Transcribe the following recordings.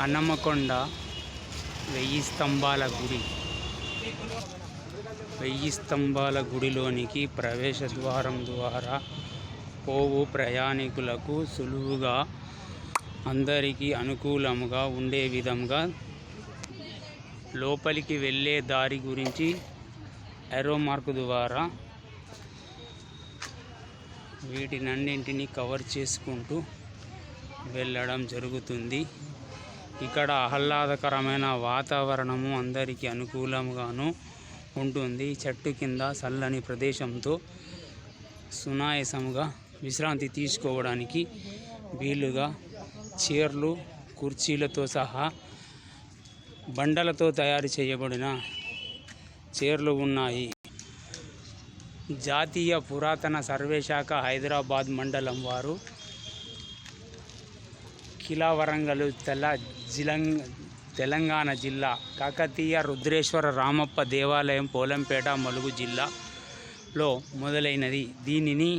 హన్నమ్మకొండ వెయ్యి స్తంభాల గుడి. వెయ్యి స్తంభాల గుడిలోనికి ప్రవేశ ద్వారం ద్వారా పోవు ప్రయాణికులకు సులువుగా అందరికీ అనుకూలముగా ఉండే విధంగా లోపలికి వెళ్ళే దారి గురించి ఎరో మార్క్ ద్వారా వీటినన్నింటినీ కవర్ చేసుకుంటూ వెళ్ళడం జరుగుతుంది. ఇక్కడ ఆహ్లాదకరమైన వాతావరణము అందరికీ అనుకూలంగాను ఉంటుంది. చెట్టు కింద చల్లని ప్రదేశంతో సునాయసంగా విశ్రాంతి తీసుకోవడానికి వీలుగా చైర్లు కుర్చీలతో సహా బండలతో తయారు చేయబడిన చైర్లు ఉన్నాయి. జాతీయ పురాతన సర్వేశాఖ హైదరాబాద్ మండలం వారు కిలా వరంగల్ తెల్ల జిలంగ్ తెలంగాణ జిల్లా కాకతీయ రుద్రేశ్వర రామప్ప దేవాలయం పోలంపేట మలుగు జిల్లాలో మొదలైనది. దీనిని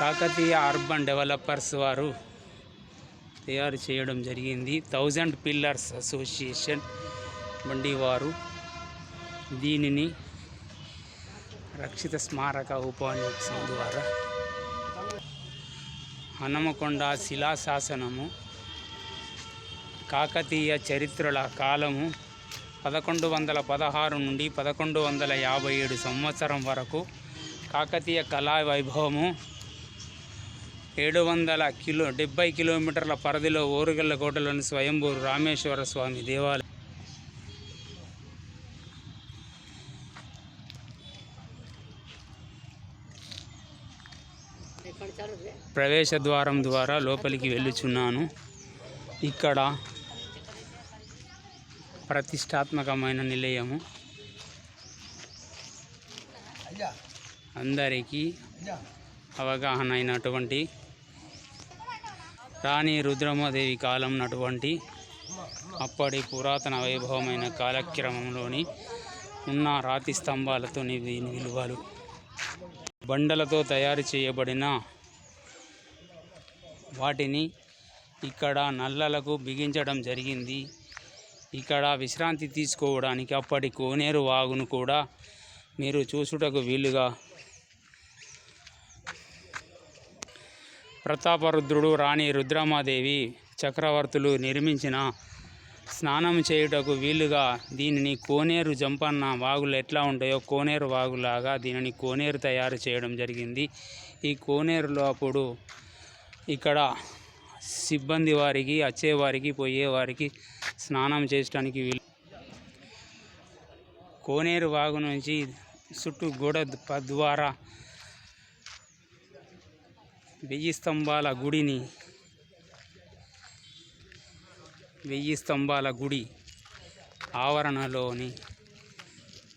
కాకతీయ అర్బన్ డెవలపర్స్ వారు తయారు చేయడం జరిగింది. థౌజండ్ పిల్లర్స్ అసోసియేషన్ వంటి వారు దీనిని రక్షిత స్మారక ఉపన్యాసం ద్వారా హనమకొండ శిలాశాసనము కాకతీయ చరిత్రల కాలము పదకొండు వందల పదహారు నుండి పదకొండు వందల యాభై ఏడు సంవత్సరం వరకు కాకతీయ కళా వైభవము ఏడు వందల కిలో డెబ్బై కిలోమీటర్ల పరిధిలో ఓరుగల్ల కోటలోని స్వయంభూ రామేశ్వర స్వామి దేవాలయం. ప్రవేశ ద్వారం ద్వారా లోపలికి వెళ్ళుచున్నాను. ఇక్కడ ప్రతిష్టాత్మకమైన నిలయము. అందరికీ అవగాహన అయినటువంటి రాణి రుద్రమదేవి కాలం నటువంటి అప్పటి పురాతన వైభవమైన కాలక్రమంలోని ఉన్న రాతి స్తంభాలతో నివి విలువలు బండలతో తయారు చేయబడిన వాటిని ఇక్కడ నల్లలకు బిగించడం జరిగింది. ఇక్కడ విశ్రాంతి తీసుకోవడానికి అప్పటి కోనేరు వాగును కూడా మీరు చూసుటకు వీలుగా. ప్రతాపరుద్రుడు రాణి రుద్రమాదేవి చక్రవర్తులు నిర్మించిన స్నానం చేయుటకు వీలుగా దీనిని కోనేరు జంపన్న వాగులు ఎట్లా ఉంటాయో కోనేరు వాగులాగా దీనిని కోనేరు తయారు చేయడం జరిగింది. ఈ కోనేరులో అప్పుడు ఇక్కడ సిబ్బంది వారికి వచ్చేవారికి పోయేవారికి స్నానం చేయడానికి వీలు. కోనేరు వాగు నుంచి చుట్టూ గోడ ద్వారా వెయ్యి స్తంభాల గుడిని వెయ్యి స్తంభాల గుడి ఆవరణలోని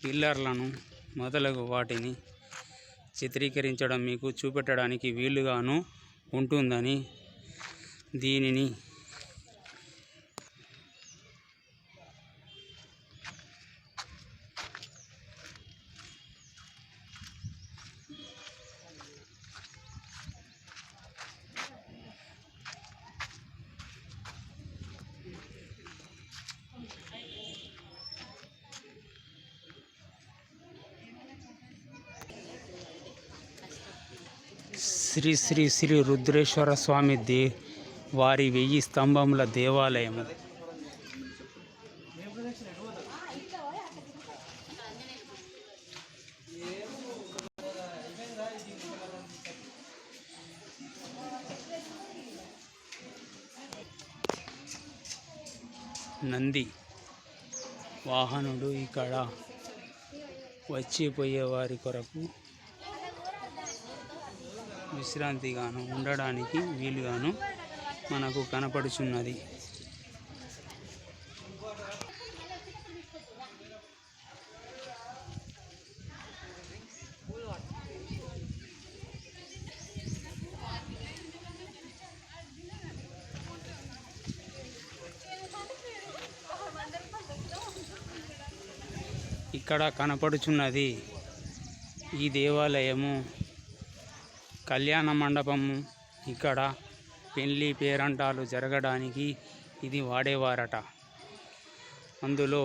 పిల్లర్లను మొదలగు వాటిని చిత్రీకరించడం మీకు చూపెట్టడానికి వీలుగాను ఉంటుందని దీనిని శ్రీ శ్రీ శ్రీ రుద్రేశ్వర స్వామి దే వారి వెయ్యి స్తంభముల దేవాలయము. నంది వాహనుడు ఇక్కడ వచ్చిపోయే వారి కొరకు విశ్రాంతిగాను ఉండడానికి వీలుగాను మనకు కనపడుచున్నది. ఇక్కడ కనపడుచున్నది ఈ దేవాలయము కళ్యాణ మండపము ఇక్కడ పెళ్ళి పేరంటాలు జరగడానికి ఇది వాడేవారట. అందులో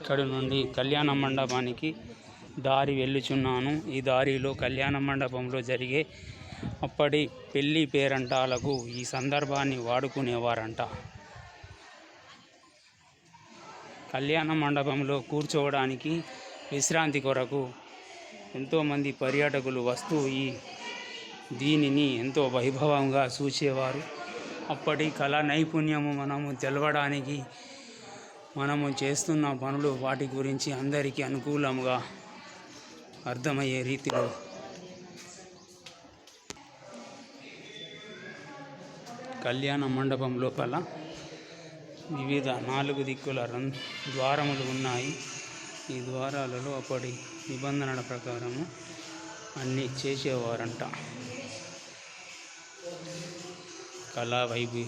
ఇక్కడ నుండి కళ్యాణ మండపానికి దారి వెళ్ళుచున్నాను. ఈ దారిలో కళ్యాణ మండపంలో జరిగే అప్పటి పెళ్ళి పేరంటాలకు ఈ సందర్భాన్ని వాడుకునేవారంట. కళ్యాణ మండపంలో కూర్చోవడానికి విశ్రాంతి కొరకు ఎంతోమంది పర్యాటకులు వస్తూ ఈ దీనిని ఎంతో వైభవంగా చూసేవారు. అప్పటి కళా నైపుణ్యము మనము తెలవడానికి మనము చేస్తున్న పనులు వాటి గురించి అందరికీ అనుకూలంగా అర్థమయ్యే రీతిలో కళ్యాణ మండపం లోపల వివిధ నాలుగు దిక్కుల రం ద్వారములు ఉన్నాయి. ఈ ద్వారాలలో అప్పటి నిబంధనల ప్రకారము అన్నీ చేసేవారంట. కళా వైభి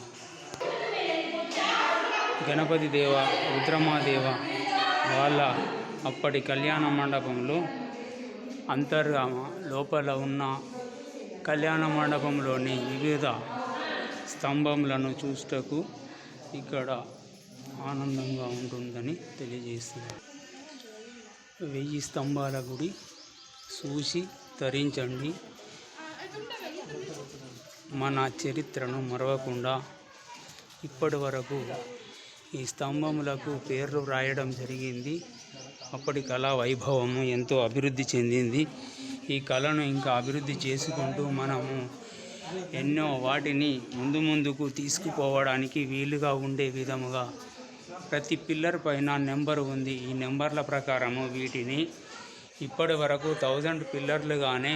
గణపతి దేవ రుద్రమాదేవ వాళ్ళ అప్పటి కళ్యాణ మండపంలో అంతర్గామ లోపల ఉన్న కళ్యాణ మండపంలోని వివిధ స్తంభములను చూస్తకు ఇక్కడ ఆనందంగా ఉంటుందని తెలియజేస్తున్నారు వెయ్యి స్తంభాల గుడి చూసి తరించండి. మన చరిత్రను మరవకుండా ఇప్పటి వరకు ఈ స్తంభములకు పేర్లు రాయడం జరిగింది. అప్పటి కళా వైభవము ఎంతో అభివృద్ధి చెందింది. ఈ కళను ఇంకా అభివృద్ధి చేసుకుంటూ మనము ఎన్నో వాటిని ముందు ముందుకు తీసుకుపోవడానికి వీలుగా ఉండే విధముగా ప్రతి పిల్లర్ పైన నెంబర్ ఉంది. ఈ నెంబర్ల ప్రకారము వీటిని ఇప్పటి వరకు థౌజండ్ పిల్లర్లుగానే